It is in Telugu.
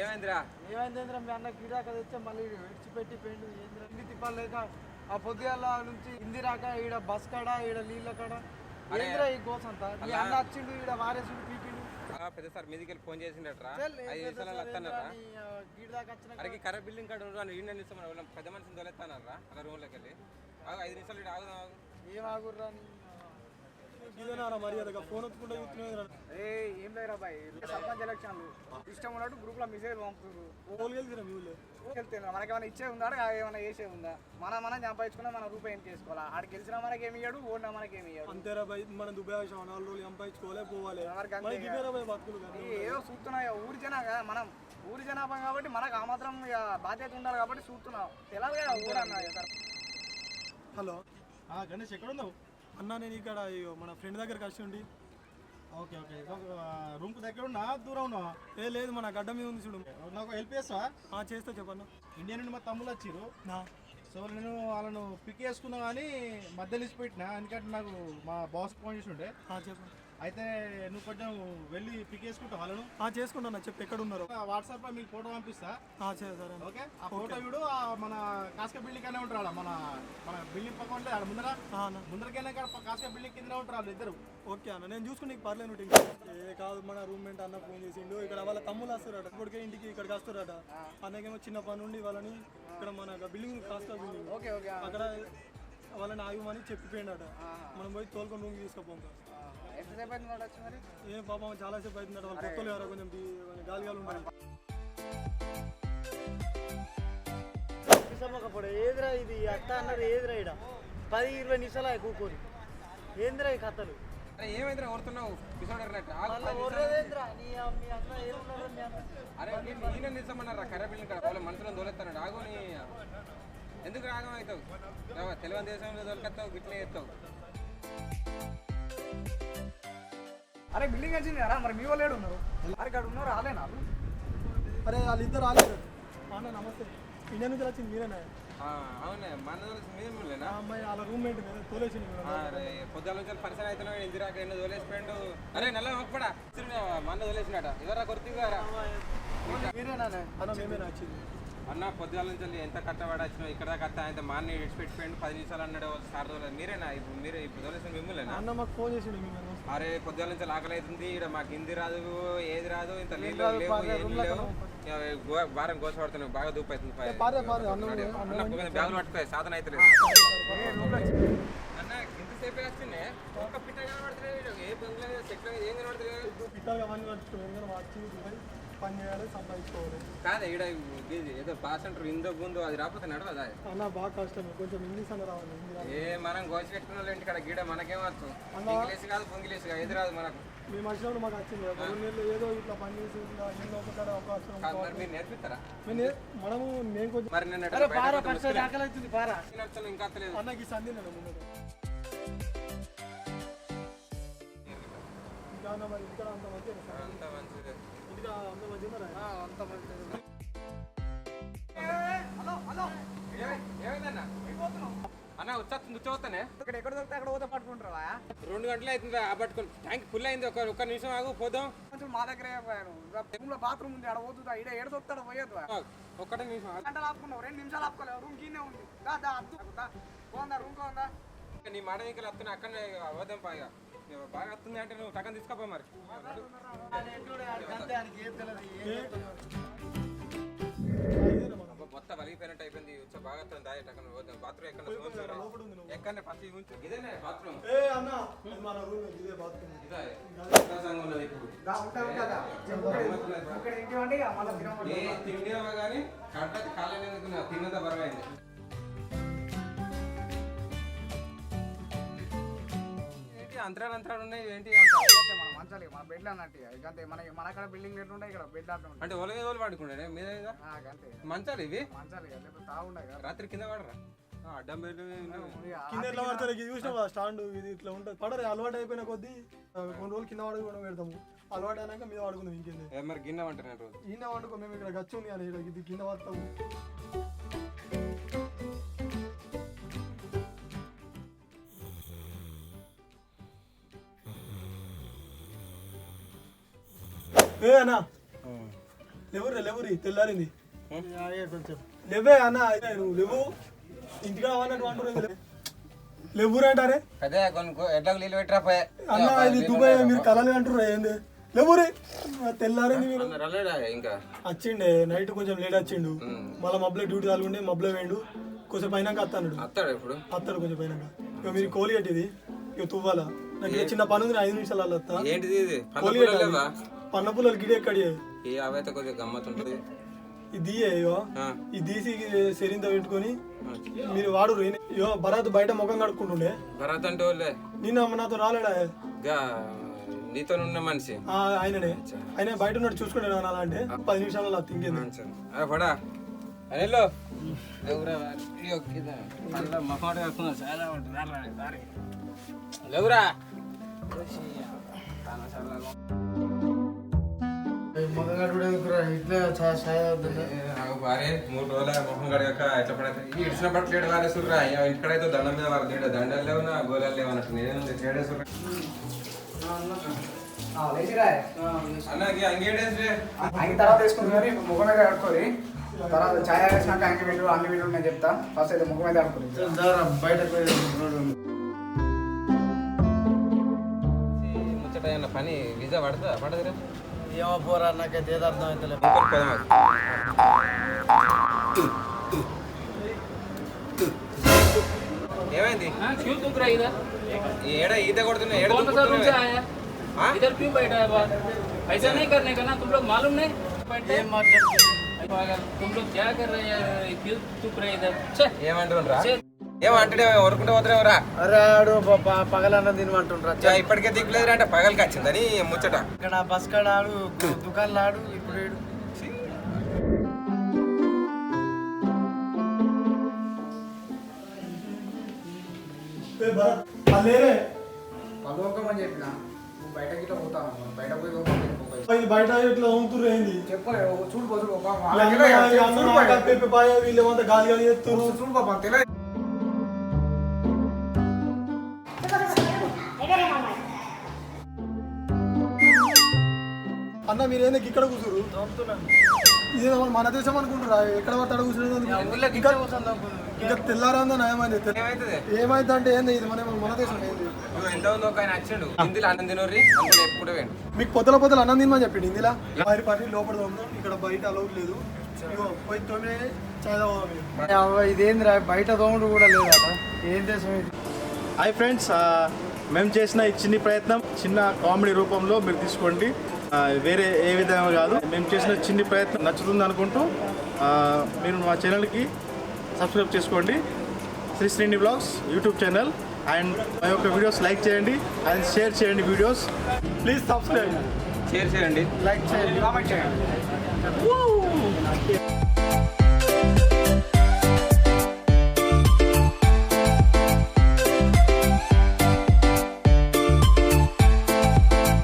ఏమైందిరా? ఏమైంది మీ అన్న గిరాక తెచ్చా మళ్ళీ విడిచిపెట్టి పోయిండు. ఏంద్రా? ఇంటి తిప్పాలేక ఆ పొద్దుగాల నుంచి ఇంది రాక ఈడ బస్ కాడ ఈడ నీళ్ళ కాడ. ఏంద్రా ఈ గోసంతా? మీ అన్న వచ్చిండు ఈడ వారేసుడు పీకిండు. పెద్ద సార్ మీదికి వెళ్ళి ఫోన్ చేసిండట్రా? ఐదు నిమిషాలు వస్తానరా అరే కరెక్ట్ బిల్డింగ్ కాడ ఉండు ఈయన నిమిషం మనం పెద్ద మనిషిని తోలేస్తానరా అలా రూమ్లోకి వెళ్ళి. ఐదు నిమిషాలు ఇక్కడ ఆగుదాం ఆగు. ఏం ఆగుర్రా ఇదేనా మర్యాదగా? ఫోన్ ఎత్తుకుంటే చూస్తున్నాయి ఏ ఏం లేరా బాయ్. సర్పంచ్ ఎలక్షన్లు. ఇష్టం ఉన్నట్టు గ్రూప్లో మెసేజ్ పంపుతున్నారు ఓళ్ళు గెలిచిన మీ ఊళ్ళో? వెళ్తే మనకేమైనా ఇచ్చే ఉందా ఏమైనా చేసే ఉందా? మనం మనం సంపాదించుకున్నా మన రూపాయి ఏం చేసుకోవాలా? ఆడ గెలిచినా మనకి ఏమి ఇయ్యాడు ఓడినా మనకి ఏమి ఇయ్యాడు? అంతేరా భయ్ మనం దుబాయ్ నాలుగు రోజులు సంపాదించుకోలే పోవాలి. మనకి ఏదో చూస్తున్నాయి ఊరి జనాభా మనం ఊరి జనాభా కాబట్టి మనకు ఆ మాత్రం బాధ్యత ఉండాలి కాబట్టి చూస్తున్నాం తెలాలి కదా ఊరన్నా. హలో? గణేష్ ఎక్కడ ఉన్నావు అన్న నేను ఇక్కడ మన ఫ్రెండ్ దగ్గరికి వచ్చి ఉండి. Okay okay. రూమ్కి దగ్గర ఉన్నా దూరం ఉన్నావా ఏ లేదు మన గడ్డ మీద ఉంది చూడు. నాకు హెల్ప్ చేస్తావా? చేస్తా చెప్పన్న ఇండియా నుండి మా తమ్ముళ్ళు వచ్చిర్రు. నా సో నేను వాళ్ళను పిక్ చేసుకున్నా కానీ మధ్యలో ఇచ్చి పెట్టినా ఎందుకంటే నాకు మా బాస్ ఫోన్ చేసి ఉండే. ఆ చెప్పు. అయితే నువ్వు కొంచెం వెళ్ళి పిక్ చేసుకుంటావు వాళ్ళను ఆ చేసుకుంటా చెప్పు ఎక్కడ ఉన్నారు వాట్సాప్లో మీకు ఫోటో పంపిస్తా. ఆ చేస్తారా ఓకే? ఆ ఫోటో వీడు మన కాస్క బిల్డింగ్ అనే ఉంటారు మన మన బిల్డింగ్ పక్కన ఉంటే ఆడ ముందర. ముందరకైనా కాస్క బిల్డింగ్ కింద ఉంటారు వాళ్ళు ఇద్దరు. ఓకే అన్న నేను చూసుకుని నీకు పర్లేదు ఏ కాదు మన రూమ్మేట్ అన్న ఫోన్ చేసిండు. ఇక్కడ వాళ్ళ తమ్ముళ్ళు వస్తారట ఇప్పటికే ఇంటికి ఇక్కడికి వస్తారట. అన్నకేమో చిన్న పని ఉండి వాళ్ళని ఇక్కడ మన బిల్డింగ్ కాస్త బిల్డింగ్. ఓకే ఓకే ఆ, అక్కడ వాళ్ళని ఆగమని చెప్పిపోయిండట మనం పోయి తోలుకొని రూమ్ తీసుకుపోతాం ఆ, ఎంతసేపు అయింది వాడు వచ్చి మరి? ఏ పాపం చాలాసేపు అవుతుందట వాళ్ళు కొత్తలు ఎవరో కొంచెం గాలి గాలి ఉండాలి పిసమ్మకపోడు ఏదిరా ఇది? అత్త అన్నది ఏదిరా ఇడ పది ఇరవై నిమిషాలు అయి కూకోని ఏందిరా ఈ కథలు? అరే ఏమైందిరా? ఓడుతున్నావు? అరే ఈయన నిజమన్నారా? బిల్డింగ్ వాళ్ళ మనుషులను తోలేస్తాడు ఆగు ఎందుకు రాగం అవుతావు? తెలుగు దేశంలో దొరికేస్తావు గిట్లే చేస్తావు అరే బిల్డింగ్ వచ్చింది కదా మరి మీ వాళ్ళు ఉన్నారు. అరే ఇక్కడ ఉన్నారు రాలేనా? అరే వాళ్ళిద్దరు రాలేదు అన్న నమస్తే. ఇండియా నుంచి వచ్చింది మీరేనా? ఆ, అవునే మన మేములేనా అమ్మాయి వాళ్ళ రూమ్మేట్ మీద తోలేసింది పొద్దుల నుంచి పరిసర అవుతున్నావు ఇందిరాక ఎన్నో తోలేసిపోయిండు. అరే నల్ల మొక్కపడా మన తోలేసినాట ఎవరా కొడుతుగారా మీరేనా? అన్న మేమేనా వచ్చింది? అన్న పొద్దుగాల నుంచి ఎంత కట్టబడి వచ్చినావు ఇక్కడ కట్ట ఆయన మా అన్న విడిచిపెట్టిపోయిండు పది నిమిషాలు అన్నాడు సార్ మీరేనా? ఇప్పుడు మీరే ఇప్పుడు తోలేసిన మిమ్మల్నేనా? అన్న మాకు ఫోన్ మేము అరే పొద్దుగాల నుంచి ఆకలి అవుతుంది ఇక్కడ మాకు హిందీ రాదు ఏది రాదు ఇంత నీళ్ళు లేవు భారం గోసపడుతున్నావు బాగా దూపు అవుతుంది బ్యాగులు పట్టుకోయి సాధన అయితే అన్న ఇంతసేపే వచ్చిండే ఒక్క పిట్ట కనబడతలేదు ఏ బంగ్లా చెట్లు ఏం కనబడతలేదు. వచ్చి పని చేయాలి సంపాదించుకోవాలి. కాదే ఈడ ఇది ఏదో అంటారు ఇందో గుందో అది రాకపోతే నడవదా? అన్న బాగా కష్టమే. కొంచెం ఇంగ్లీష్ అన్న రావాలి. ఏ మనం పెట్టుకున్న వాళ్ళు ఇంటికాడ గీడ మనకేమవచ్చు ఇంగ్లీష్ కాదు పొంగిలేసి కాదు ఎదురు రాదు మనకు. మేము వచ్చినప్పుడు మాకు వచ్చింది. రెండు ఏదో ఇట్లా పని చేసి ఇట్లా అవకాశం మరి మీరు నేర్పిస్తారా? మనము నేను కొంచెం మరి నేను అరే పారా ఫస్ట్ ఆకలి అవుతుంది పారా. ఇంకా అత్తలేదు. అన్నకి సంధి నేను ముందు. ఇంకా అన్న మరి ఇక్కడ అంత అంత మంచిది. ఇంకా అంత మంచి అంత మంచిది ఏమైందన్న? అన్న వచ్చేస్తుంది వచ్చేస్తానే ఇక్కడ ఎక్కడ దొరికితే అక్కడ పోతే పట్టుకుంటారా? రెండు గంటలు అవుతుంది ఆ పట్టుకొని. ట్యాంక్ ఫుల్ అయింది ఒక ఒక్క నిమిషం ఆగు పోదాం. కొంచెం మా దగ్గరే లో బాత్రూమ్ ఉంది ఆడ పోతుందా? ఈడ ఏడు దొరుకుతాడు పోయేది ఒక్కటే నిమిషం. గంటలు ఆపుకున్నావు రెండు నిమిషాలు ఆపుకోలేవు రూమ్ కిందే ఉంది. దా దా అద్దు. దా పోందా రూమ్ ఉందా నీ మాట ఇంకా వస్తున్నా అక్కడనే అవద్దాం పాగా. బాగా వస్తుంది అంటే నువ్వు టకన్ తీసుకోపో మరి. మొత్తం వలిగిపోయినట్టు అయిపోయింది. వచ్చా బాగా వస్తుంది. దాయి టకన్ బాత్రూమ్ ఎక్కడ ఎక్కడ ఫస్ట్ ఉంచు. ఇదేనే బాత్రూమ్? ఏ అన్న ఇది మన రూమ్ ఇదే అంతరాలు అంతరాలు ఉన్నాయి ఏంటి అంత అంటే మన మంచాలి మన బెడ్లు అన్నట్టు ఇక. అంతే మన మన కాడ బిల్డింగ్ ఎట్లా ఉంటాయి ఇక్కడ? బెడ్ అట్లా ఉంటాయి. అంటే ఒలగే వాళ్ళు పడుకుంటే మీద అంతే మంచాలు ఇవి? మంచాలి లేకపోతే తాగుండే కదా రాత్రి కింద పడరా ఆ, అడ్డం కింద ఎట్లా పడతారు ఇది చూసినావు? కదా స్టాండ్ ఇది ఇట్లా ఉంటుంది. పడరు అలవాటు అయిపోయిన కొద్దీ కొన్ని రోజులు కింద పడుకోవడం పెడతాము. అలవాటు అయినాక మీద పడుకుందాం ఇంకేంది. మరి గిన్నె రోజు? ఈయన వండుకో మేము ఇక్కడ గచ్చు ఉంది అని ఇది కింద పడతాము ఏ అన్నా. లేవురే లేవురి తెల్లారింది. కొంచెం లేవే అన్న నువ్వు లేవు. ఇంటికి రావాలంటే అంటారు లేవురే అంటారే? అదే ఎట్లా నీళ్ళు పెట్టరా అన్న ఇది దుబాయ్ మీరు కలలు అంటారు ఏంది? లేవురే తెల్లారింది మీరు. ఇంకా? వచ్చిండే నైట్ కొంచెం లేట్ వచ్చిండు మళ్ళీ మబ్బులో డ్యూటీ తాలుండే మబ్బులో వేయండు కొంచెం వస్తాడు ఇప్పుడు? వస్తాడు కొంచెం పైనాక. ఇక మీరు కోలి కట్టిది. ఇక తువ్వాలా? నాకు చిన్న పని ఉంది ఐదు నిమిషాలు అలా వస్తా ఏంటిది కోలి లేవా? పన్న పుల్లలు గిడి అవైతే కొద్దిగా గమ్మత్ ఉంటుంది. ఇది ఆ. ఈ తీసి శరీంతో పెట్టుకొని మీరు వాడు ఇగో భరత్ బయట ముఖం కడుక్కుంటుండే. భరత్ అంటే వాళ్ళే నిన్న నాతో రాలేడా? గా నీతో ఉన్న మనిషి. ఆ, ఆయననే. ఆయన బయట ఉన్నాడు చూసుకున్నాడు అలా అంటే. పది నిమిషాలలో తింగేది అరే పడా. అనిలో లేవురా. అవుతుంది భారీ మూడు రోజుల మొహం కడగక ఎట్లా పడతా ఇడిచిన బట్టలు ఏడు వారేసుర్రా ఇంటికడైతే దండం మీద వాళ్ళు తీయడం దండాలు లేవునా గోళాలు లేవన్నట్టు నేనేముంది అంగేడేసి అంగి తర్వాత ముఖం మీద ఛాయ్ వేసినాక అంగి పెట్టు అంగి పెట్టు నేను చెప్తా. ఫస్ట్ అయితే ముఖం మీద కడుక్కోరి దారా బయటకు పని వీజా పడతా పడదురా. ఏమో పోరా నాకైతే ఏది అర్థం అవుతలే ఇంకోటి పదమాకు ఏమైంది क्यों तुम रहा इधर ఈ ఏడ ఈత కొడుతున్నా ఏడ कौन सा रूम से దుక్కుతున్నావే? आया हाँ? इधर क्यों बैठा है बात ऐसा नहीं करने का ना तुम लोग मालूम नहीं बैठे ఏం మాట్లాడుతుంది पागल, तुम लोग क्या कर रहे हैं क्यों चुप रहे इधर छे ఏమంటున్నారా ఏమంటాడే వరకుంటే పోతున్నావురా అరే ఆడు పగలన్న తినమంటుండ్రా చా, ఇప్పటికే దిక్కులేదు అంటే పగలకి వచ్చిందని ముచ్చట? ఇక్కడ బస్ కాడ ఆడు దుకాణాలు ఆడు ఇప్పుడు పదోకమని చెప్పిన. బయటకి ఇట్లా పోతాను బయట పోయి బయట ఇట్లా అమ్ముతుర్రు ఏంది? చెప్పలే చూడు చూడు పాయ వీళ్ళేమంతా గాలి గాలి చూడు పాపం తెలియదు. అన్న మీరు ఏంది ఇక్కడ కూర్చురు ఇదే మన దేశం అనుకుంటారా ఎక్కడ పడతాడు కూర్చునేది ఇంకా తెల్లారందా నయమైంది ఏమైంది? అంటే ఏంది ఇది మన మన దేశం ఏంది? మీకు పొద్దుల పొద్దుల అన్నం తినమని చెప్పింది ఇందులో? వారి పని లోపల ఇక్కడ బయట అలౌడ్ లేదు. పోయి తొమ్మిది ఇదేందిరా? బయట దోమడు కూడా లేదట. ఏం దేశం ఇది? హాయ్ ఫ్రెండ్స్ మేము చేసిన ఈ చిన్ని ప్రయత్నం చిన్న కామెడీ రూపంలో మీరు తీసుకోండి. వేరే ఏ విధంగా కాదు. మేము చేసిన చిన్ని ప్రయత్నం నచ్చుతుంది అనుకుంటూ మీరు మా ఛానల్కి సబ్స్క్రైబ్ చేసుకోండి. Sri Srini vlogs YouTube channel and మా యొక్క వీడియోస్ లైక్ చేయండి అండ్ షేర్ చేయండి వీడియోస్. Please subscribe. షేర్ చేయండి. లైక్ చేయండి. కామెంట్ చేయండి.